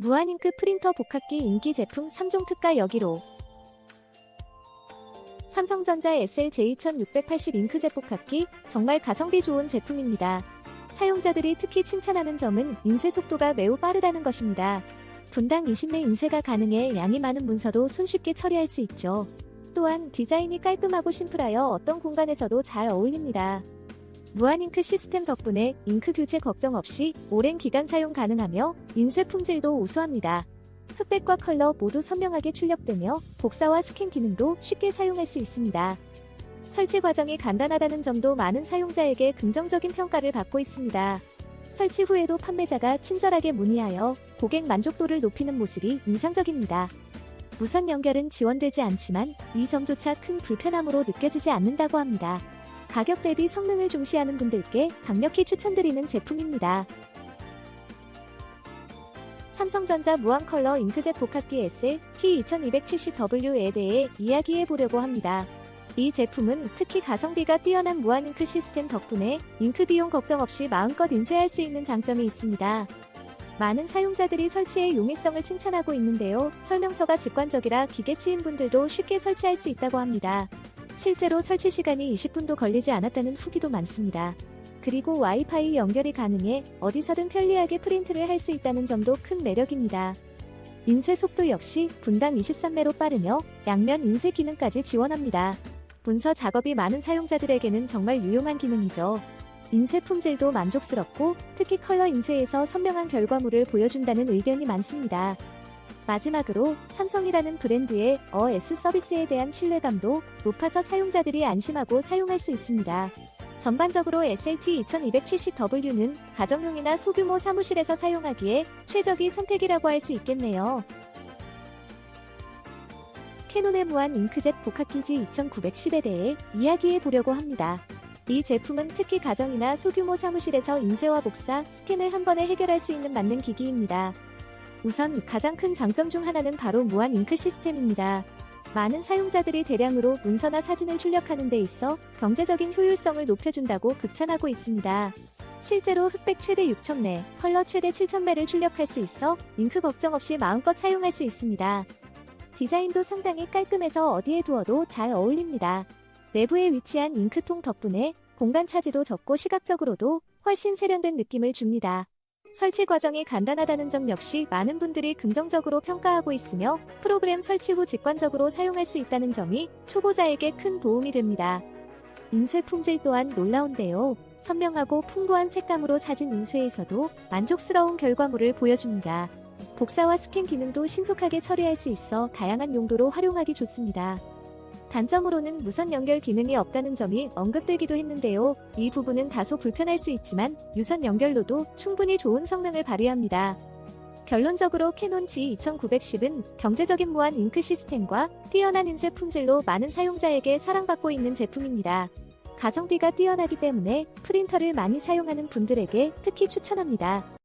무한잉크 프린터 복합기 인기 제품 3종 특가 여기로 삼성전자 SL-J2680 잉크젯 복합기 정말 가성비 좋은 제품입니다. 사용자들이 특히 칭찬하는 점은 인쇄 속도가 매우 빠르다는 것입니다. 분당 20매 인쇄가 가능해 양이 많은 문서도 손쉽게 처리할 수 있죠. 또한 디자인이 깔끔하고 심플하여 어떤 공간에서도 잘 어울립니다. 무한잉크 시스템 덕분에 잉크 교체 걱정 없이 오랜 기간 사용 가능하며 인쇄 품질도 우수합니다. 흑백과 컬러 모두 선명하게 출력되며 복사와 스캔 기능도 쉽게 사용할 수 있습니다. 설치 과정이 간단하다는 점도 많은 사용자에게 긍정적인 평가를 받고 있습니다. 설치 후에도 판매자가 친절하게 문의하여 고객 만족도를 높이는 모습이 인상적입니다. 무선 연결은 지원되지 않지만 이 점조차 큰 불편함으로 느껴지지 않는다고 합니다. 가격 대비 성능을 중시하는 분들께 강력히 추천드리는 제품입니다. 삼성전자 무한 컬러 잉크젯 복합기 S T2270W에 대해 이야기해 보려고 합니다. 이 제품은 특히 가성비가 뛰어난 무한 잉크 시스템 덕분에 잉크 비용 걱정 없이 마음껏 인쇄할 수 있는 장점이 있습니다. 많은 사용자들이 설치의 용이성을 칭찬하고 있는데요. 설명서가 직관적이라 기계치인 분들도 쉽게 설치할 수 있다고 합니다. 실제로 설치 시간이 20분도 걸리지 않았다는 후기도 많습니다. 그리고 와이파이 연결이 가능해 어디서든 편리하게 프린트를 할 수 있다는 점도 큰 매력입니다. 인쇄 속도 역시 분당 23매로 빠르며 양면 인쇄 기능까지 지원합니다. 문서 작업이 많은 사용자들에게는 정말 유용한 기능이죠. 인쇄 품질도 만족스럽고 특히 컬러 인쇄에서 선명한 결과물을 보여준다는 의견이 많습니다. 마지막으로 삼성이라는 브랜드의 어S 서비스에 대한 신뢰감도 높아서 사용자들이 안심하고 사용할 수 있습니다. 전반적으로 SLT 2270W는 가정용이나 소규모 사무실에서 사용하기에 최적의 선택이라고 할 수 있겠네요. 캐논의 무한 잉크젯 복합기지 2910에 대해 이야기해 보려고 합니다. 이 제품은 특히 가정이나 소규모 사무실에서 인쇄와 복사, 스캔을 한 번에 해결할 수 있는 만능 기기입니다. 우선 가장 큰 장점 중 하나는 바로 무한 잉크 시스템입니다. 많은 사용자들이 대량으로 문서나 사진을 출력하는 데 있어 경제적인 효율성을 높여준다고 극찬하고 있습니다. 실제로 흑백 최대 6,000매, 컬러 최대 7,000매를 출력할 수 있어 잉크 걱정 없이 마음껏 사용할 수 있습니다. 디자인도 상당히 깔끔해서 어디에 두어도 잘 어울립니다. 내부에 위치한 잉크통 덕분에 공간 차지도 적고 시각적으로도 훨씬 세련된 느낌을 줍니다. 설치 과정이 간단하다는 점 역시 많은 분들이 긍정적으로 평가하고 있으며 프로그램 설치 후 직관적으로 사용할 수 있다는 점이 초보자에게 큰 도움이 됩니다. 인쇄 품질 또한 놀라운데요. 선명하고 풍부한 색감으로 사진 인쇄에서도 만족스러운 결과물을 보여줍니다. 복사와 스캔 기능도 신속하게 처리할 수 있어 다양한 용도로 활용하기 좋습니다. 단점으로는 무선 연결 기능이 없다는 점이 언급되기도 했는데요. 이 부분은 다소 불편할 수 있지만 유선 연결로도 충분히 좋은 성능을 발휘합니다. 결론적으로 캐논 G2910은 경제적인 무한 잉크 시스템과 뛰어난 인쇄 품질로 많은 사용자에게 사랑받고 있는 제품입니다. 가성비가 뛰어나기 때문에 프린터를 많이 사용하는 분들에게 특히 추천합니다.